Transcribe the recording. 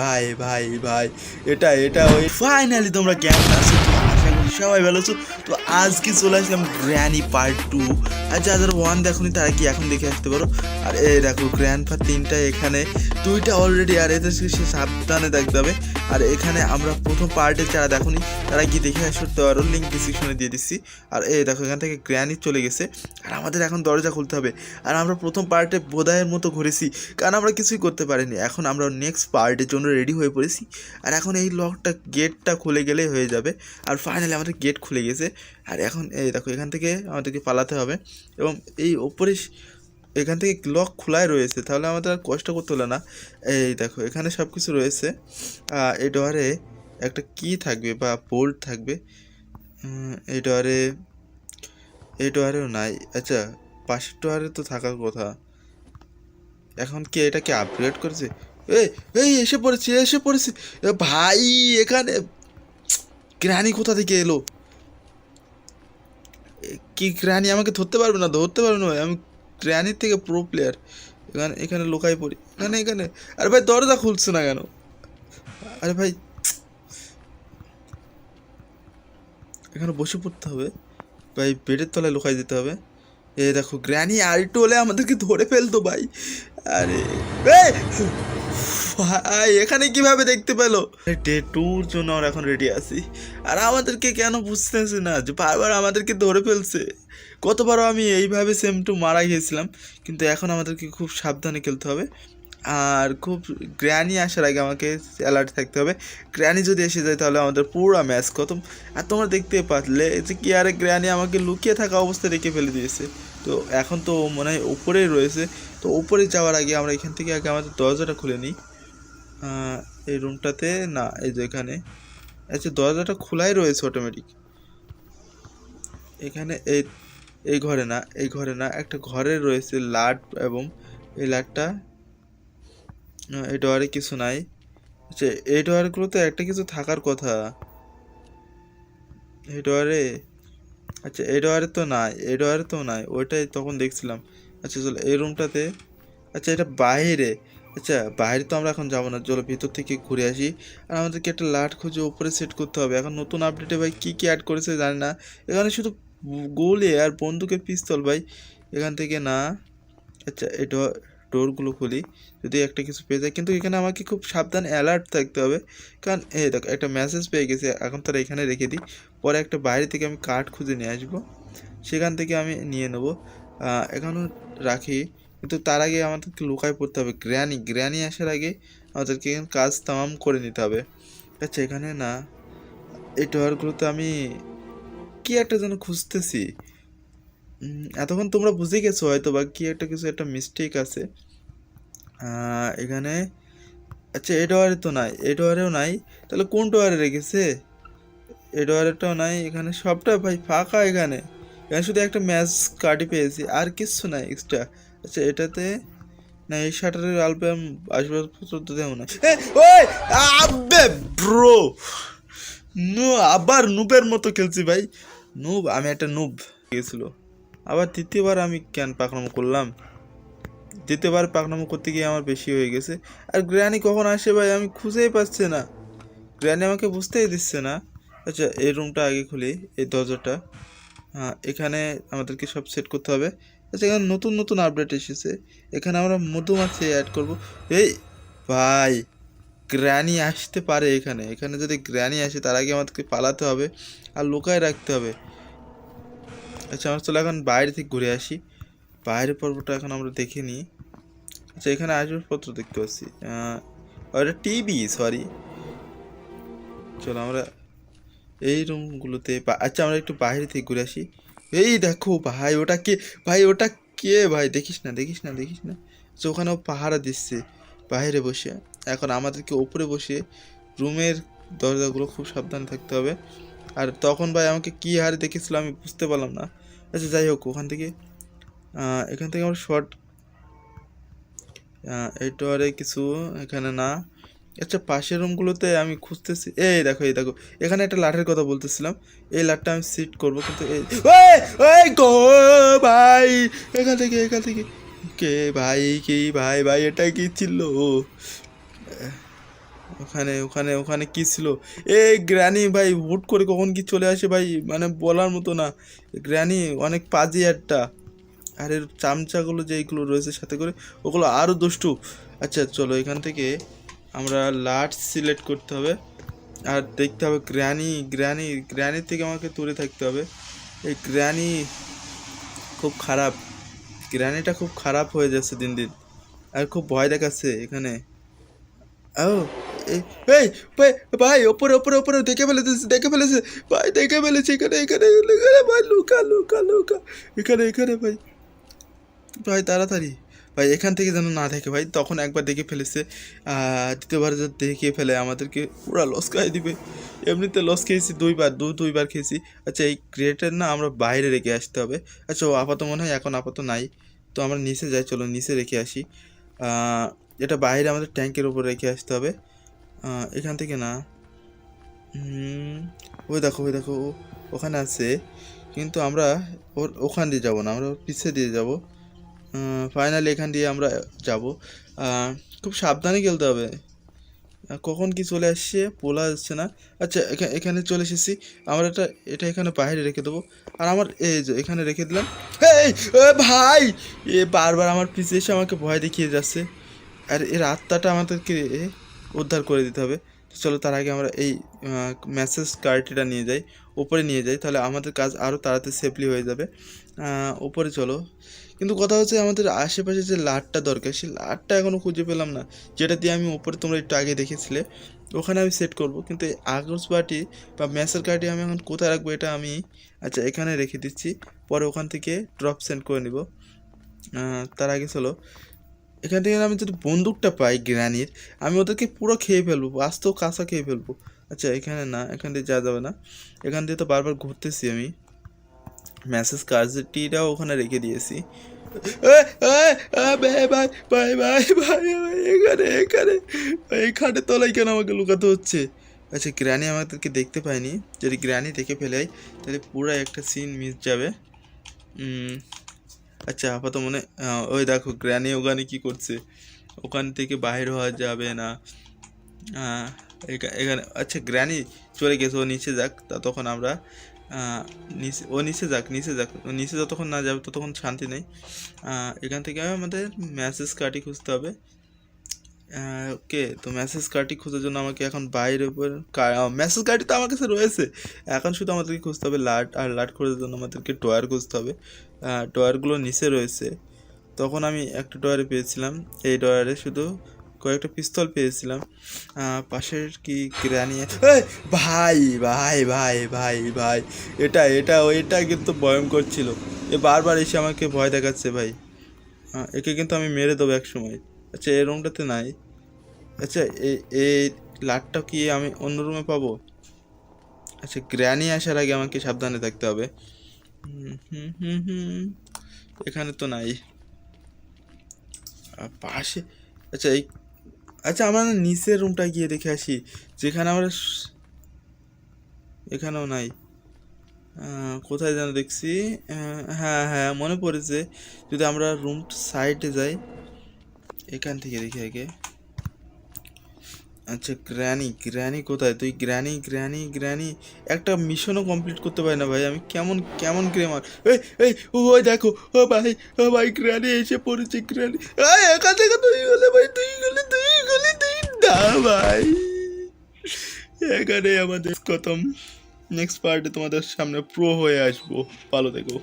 ভাই ভাই ভাই, এটা এটা ওই ফাইনালি তোমরা কেমন আছো? সবাই ভালো আছো। তো আজকে চলে আসলাম গ্র্যানি পার্ট টু আর যাদের ওয়ান দেখুনি, তারা কি এখন দেখে আসতে পারো? আর এই দেখো গ্র্যান্ড পা তিনটা এখানে, দুইটা অলরেডি আর এদের সে সাবধানে দেখতে হবে। আর এখানে আমরা প্রথম পার্টে যারা দেখোনি, তারা গিয়ে দেখে আসতে পারো লিঙ্ক ডিসক্রিপশনে দিয়ে দিচ্ছি। আর এই দেখো, এখান থেকে গ্র্যানি চলে গেছে। আর আমাদের এখন দরজা খুলতে হবে। আর আমরা প্রথম পার্টে বোধায়ের মতো ঘুরেছি, কারণ আমরা কিছুই করতে পারিনি। এখন আমরা নেক্সট পার্টের জন্য রেডি হয়ে পড়েছি। আর এখন এই লকটা গেটটা খুলে গেলেই হয়ে যাবে। আর ফাইনালি আমাদের গেট খুলে গেছে। আর এখন এই দেখো, এখান থেকে আমাদেরকে পালাতে হবে। এবং এই ওপরে এখান থেকে লক খোলাই রয়েছে, তাহলে আমাদের আর কষ্ট করতে হলো না। এই দেখো, এখানে সব কিছু রয়েছে এই ডোয়ারে একটা কি থাকবে বা বোল্ট থাকবে। এই ডোয়ারে এই ডোয়ারেও নাই। আচ্ছা পাশের ডোয়ারে তো থাকার কথা। এখন কি এটাকে আপগ্রেড করেছে? এই এই, এসে পড়েছে এসে পড়েছে। ভাই, এখানে গ্রানি কোথা থেকে এলো? কি গ্রানি? আমাকে ধরতে পারবে না, ধরতে পারবে না আমি গ্রানির থেকে প্রো প্লেয়ার এখানে এখানে লোকাই পড়ি, এখানে এখানে। আরে ভাই, দরজা খুলছে না কেন? আরে ভাই, এখানে বসে পড়তে হবে। ভাই, বেডের তলায় লোকাই দিতে হবে। এ দেখো, গ্র্যানি আরেকটু হলে আমাদেরকে ধরে ফেলতো ভাই। আরে! ভাই, এখানে কীভাবে দেখতে পেল? ডে টুর জন্য আমরা এখন রেডি আছি। আর আমাদেরকে কেন বুঝতেছে না যে বারবার আমাদেরকে ধরে ফেলছে? কতবারও আমি এইভাবে সেম টু মারা গিয়েছিলাম, কিন্তু এখন আমাদেরকে খুব সাবধানে খেলতে হবে। আর খুব গ্র্যানি আসার আগে আমাকে অ্যালার্ট থাকতে হবে। গ্র্যানি যদি এসে যায় তাহলে আমাদের পুরো ম্যাচ খতম। আর তোমরা দেখতে পারলে যে কি আরে গ্র্যানি আমাকে লুকিয়ে থাকা অবস্থায় রেখে ফেলে দিয়েছে। তো এখন তো মনে হয় উপরেই রয়েছে। তো উপরে যাওয়ার আগে আমরা এখান থেকে আগে আমাদের দরজাটা খুলে নিই। এই রুমটাতে না, এই যে এখানে। আচ্ছা দরজাটা খোলাই রয়েছে অটোমেটিক এখানে এই এই ঘরে না, এই ঘরে না, একটা ঘরে রয়েছে লাট এবং এই লাটটা এই ডোয়ারে কিছু নাই। আচ্ছা এই ডোয়ারগুলোতে একটা কিছু থাকার কথা। এই ডোয়ারে আচ্ছা এই ডোয়ারে তো নাই এই ডোয়ারে তো নাই, ওইটাই তখন দেখছিলাম। আচ্ছা চলো এই রুমটাতে আচ্ছা এটা বাইরে। আচ্ছা বাইরে তো আমরা এখন যাব না, চলো ভিতর থেকে ঘুরে আসি। আর আমাদেরকে একটা লাট খুঁজে উপরে সেট করতে হবে। এখন নতুন আপডেটে ভাই কী কী অ্যাড করেছে জানি না। এখানে শুধু গোলে আর বন্দুকের পিস্তল ভাই। এখান থেকে না আচ্ছা ডোর ডোরগুলো খুলি, যদি একটা কিছু পেয়ে যায়। কিন্তু এখানে আমাকে খুব সাবধান অ্যালার্ট থাকতে হবে। কারণ, এই দেখো, একটা মেসেজ পেয়ে গেছে, এখন তারা এখানে রেখে দিই। পরে একটা বাইরে থেকে আমি কার্ড খুঁজে নিয়ে আসব। সেখান থেকে আমি নিয়ে নেব। এখনও রাখি। কিন্তু তার আগে আমাদেরকে লুকায় পড়তে হবে। গ্র্যানি গ্র্যানি আসার আগে আমাদেরকে কাজ তামাম করে নিতে হবে। আচ্ছা এখানে না, এই ডোয়ারগুলোতে আমি কি একটা যেন খুঁজতেছি। এতক্ষণ তোমরা বুঝে গেছো হয়তো বা কি একটা কিছু একটা মিস্টেক আছে। এখানে আচ্ছা এই ডোয়ারে তো নাই, এই ডোয়ারেও নাই, তাহলে কোন ডোয়ারে রেখেছে? এই ডোয়ারেটাও নাই, এখানে সবটা ভাই ফাঁকা এখানে। এখানে শুধু একটা ম্যাচ কার্ডই পেয়েছি, আর কিচ্ছু নাই এক্সট্রা আচ্ছা এটাতে, না, এই শাটারের অ্যালবাম আসবাবপত্র তো দেও না। ওই আবে ব্রো নু, আবার নুবের মতো খেলছি ভাই। নুব, আমি একটা নুব। গেছিল। আবার দ্বিতীয়বার আমি কেন পাকনামো করলাম? দ্বিতীয়বার পাকনামো করতে গিয়ে আমার বেশি হয়ে গেছে। আর গ্র্যানি কখন আসে ভাই? আমি খুঁজেই পাচ্ছি না। গ্র্যানি আমাকে বুঝতেই দিচ্ছে না। আচ্ছা এই রুমটা আগে খুলি, এই দরজাটা। হ্যাঁ এখানে আমাদেরকে সব সেট করতে হবে। আচ্ছা এখানে নতুন নতুন আপডেট এসেছে। এখানে আমরা মধুমাছি অ্যাড করব। এই, ভাই, গ্র্যানি আসতে পারে এখানে। এখানে যদি গ্র্যানি আসে, তার আগে আমাদেরকে পালাতে হবে আর লুকায় রাখতে হবে। আচ্ছা আমরা চলো এখন বাইরে থেকে ঘুরে আসি। বাইরের পর্বটা এখন আমরা দেখে নিই। আচ্ছা এখানে আসবাবপত্র দেখতে পাচ্ছি। ওটা টিভি সরি চলো, আমরা এই রুমগুলোতে আচ্ছা আমরা একটু বাইরে থেকে ঘুরে আসি। এই দেখো ভাই, ওটা কে, ভাই, ওটা কে ভাই? দেখিস না দেখিস না দেখিস না। আচ্ছা ওখানে ও পাহারা দিচ্ছে বাইরে বসে। এখন আমাদেরকে ওপরে বসে রুমের দরজাগুলো খুব সাবধানে থাকতে হবে। আর তখন ভাই আমাকে কী হারে দেখেছিল আমি বুঝতে পারলাম না। আচ্ছা যাই হোক, ওখান থেকে এখান থেকে আমার শর্ট এইটা আরে কিছু, এখানে না। আচ্ছা পাশের রুমগুলোতে আমি খুঁজতেছি, এই দেখো এই দেখো, এখানে একটা লাঠের কথা বলতেছিলাম, এই লাঠটা আমি সিট করব, কিন্তু এই ওই গো ভাই, এখান থেকে এখান থেকে, কে ভাই, কি ভাই ভাই, এটা কি ছিল? ওখানে ওখানে ওখানে কি ছিল? এই গ্র্যানি ভাই, হুট করে কখন কি চলে আসে ভাই? মানে বলার মতো না। গ্র্যানি অনেক পাজি একটা। আর এর চামচাগুলো যেইগুলো রয়েছে সাথে করে, ওগুলো আরও দুষ্টু। আচ্ছা চলো এখান থেকে আমরা লাট সিলেক্ট করতে হবে। আর দেখতে হবে গ্র্যানি গ্র্যানি, গ্র্যানির থেকে আমাকে দূরে থাকতে হবে। এই গ্র্যানি খুব খারাপ। গ্র্যানিটা খুব খারাপ হয়ে যাচ্ছে দিন দিন। আর খুব ভয় দেখাচ্ছে এখানে। ও এই, ভাই ভাই, ওপরে ওপরে ওপরে, দেখে ফেলেছে দেখে ফেলেছে ভাই, দেখে ফেলেছে, এখানে এখানে এখানে ভাই, লুকা লুকা লুকা, এখানে এখানে, ভাই। ভাই, তাড়াতাড়ি। ভাই, এখান থেকে যেন না দেখে, ভাই, তখন একবার দেখে ফেলেছে দ্বিতীয়বার যদি দেখে ফেলে, আমাদেরকে পুরো লস খাই দিবে। এমনিতে লস খেয়েছি দুইবার, দু, দুইবার খেয়েছি। আচ্ছা এই ক্রিয়েটার না আমরা বাইরে রেখে আসতে হবে। আচ্ছা ও আপাতত মনে হয় এখন আপাতত নাই। তো আমরা নিচে যাই, চলো নিচে রেখে আসি। এটা বাইরে আমাদের ট্যাঙ্কের উপর রেখে আসতে হবে। এখান থেকে না। ওই দেখো ওই দেখো ওখানে আছে। কিন্তু আমরা ওর ওখান দিয়ে যাব না, আমরা ওর পিছে দিয়ে যাব। ফাইনালি এখান দিয়ে আমরা যাব। খুব সাবধানে খেলতে হবে। কখন কি চলে আসছে পোলা আসছে না। আচ্ছা এখা- এখানে চলে এসেছি। আমরা এটা এটা এখানে বাইরে রেখে দেবো। আর আমার, এই যে, এখানে রেখে দিলাম। এই ভাই! এ বারবার আমার পিছিয়ে এসে আমাকে ভয় দেখিয়ে যাচ্ছে। আর এর আত্মাটা আমাদেরকে উদ্ধার করে দিতে হবে। তো চলো তার আগে আমরা এই মেসেজ কার্ডটা নিয়ে যাই। উপরে নিয়ে যাই, তাহলে আমাদের কাজ আরও তাড়াতাড়ি সেফলি হয়ে যাবে। উপরে চলো। কিন্তু কথা হচ্ছে আমাদের আশেপাশে যে লাটটা দরকার, সেই লাটটা এখনও খুঁজে পেলাম না। যেটা দিয়ে আমি উপরে তোমরা একটু আগে দেখেছিলে, ওখানে আমি সেট করব। কিন্তু এই আগস বাটি বা ম্যাসের কার্ডটি আমি এখন কোথায় রাখব এটা আমি আচ্ছা এখানে রেখে দিচ্ছি। পরে ওখান থেকে ড্রপ সেন্ড করে নিব। তার আগে চলো। এখান থেকে আমি যদি বন্দুকটা পাই গ্রানির, আমি ওদেরকে পুরো খেয়ে ফেলব বাস্তব কাঁচা খেয়ে ফেলব। আচ্ছা এখানে না, এখান দিয়ে যাওয়া যাবে না। এখান দিয়ে তো বারবার ঘুরতেছি আমি। মেসেজ কার্ডটিটাও ওখানে রেখে দিয়েছি। এখানে এখানে। তলায় কেন আমাকে লুকাতে হচ্ছে? আচ্ছা গ্রানি আমাদেরকে দেখতে পায়নি। যদি গ্রানি দেখে ফেলাই তাহলে পুরো একটা সিন মিস যাবে। আচ্ছা আপাতত মনে ওই দেখো, গ্র্যানি ওখানে কি করছে? ওখান থেকে বাইর হওয়া যাবে না। এখা- এখানে আচ্ছা গ্র্যানি চলে গেছে, ও নিচে যাক, তা তখন আমরা নিচে, ও নিচে যাক নিচে যাক, ও নিচে যতক্ষণ না যাবে, ততক্ষণ শান্তি নেই। এখান থেকে আমাদের মেসেজ কার্ডই খুঁজতে হবে। ওকে, তো মেসেজ কার্ডটি খোঁজার জন্য আমাকে এখন উপর মেসেজ কার্ডটি তো আমার কাছে রয়েছে। এখন শুধু আমাদেরকে খুঁজতে হবে লাট, আর লাট খোঁজার জন্য আমাদেরকে ডয়ার খুঁজতে হবে। ডয়ারগুলো নিচে রয়েছে, তখন আমি একটা ডয়ারে পেয়েছিলাম। এই ডয়ারে শুধু কয়েকটা পিস্তল পেয়েছিলাম। পাশের কি গ্রানি ভাই ভাই ভাই ভাই ভাই, এটা এটা, ওইটা কিন্তু ভয়ঙ্কর ছিল। এ বারবার এসে আমাকে ভয় দেখাচ্ছে ভাই। একে কিন্তু আমি মেরে দেবো এক সময়। আচ্ছা এই রুমটাতে নাই। আচ্ছা এই এই লাটটা কি আমি অন্য রুমে পাবো? আচ্ছা গ্র্যানি আসার আগে আমাকে সাবধানে থাকতে হবে। হুম হুম হুম এখানে তো নাই। পাশে আচ্ছা এই আচ্ছা আমরা নিচের রুমটা গিয়ে দেখে আসি, যেখানে আমরা এখানেও নাই। কোথায় যেন দেখছি। হ্যাঁ হ্যাঁ মনে পড়েছে। যদি আমরা রুম সাইডে যাই, এখান থেকে দেখি আগে। আচ্ছা গ্র্যানি গ্র্যানি কোথায়? তুই গ্র্যানি গ্র্যানি গ্র্যানি, একটা মিশনও কমপ্লিট করতে পারি না ভাই। আমি কেমন কেমন গ্রেমার এই এই ওই দেখো, ও ভাই ও ভাই, গ্র্যানি এসে পড়েছে, গ্র্যানি। এই, এখান থেকে তুই গেলে ভাই, তুই গেলে তুই গেলে, তুই না ভাই। এখানে আমাদের খতম নেক্সট পার্টে তোমাদের সামনে প্রো হয়ে আসব। ভালো থেকো।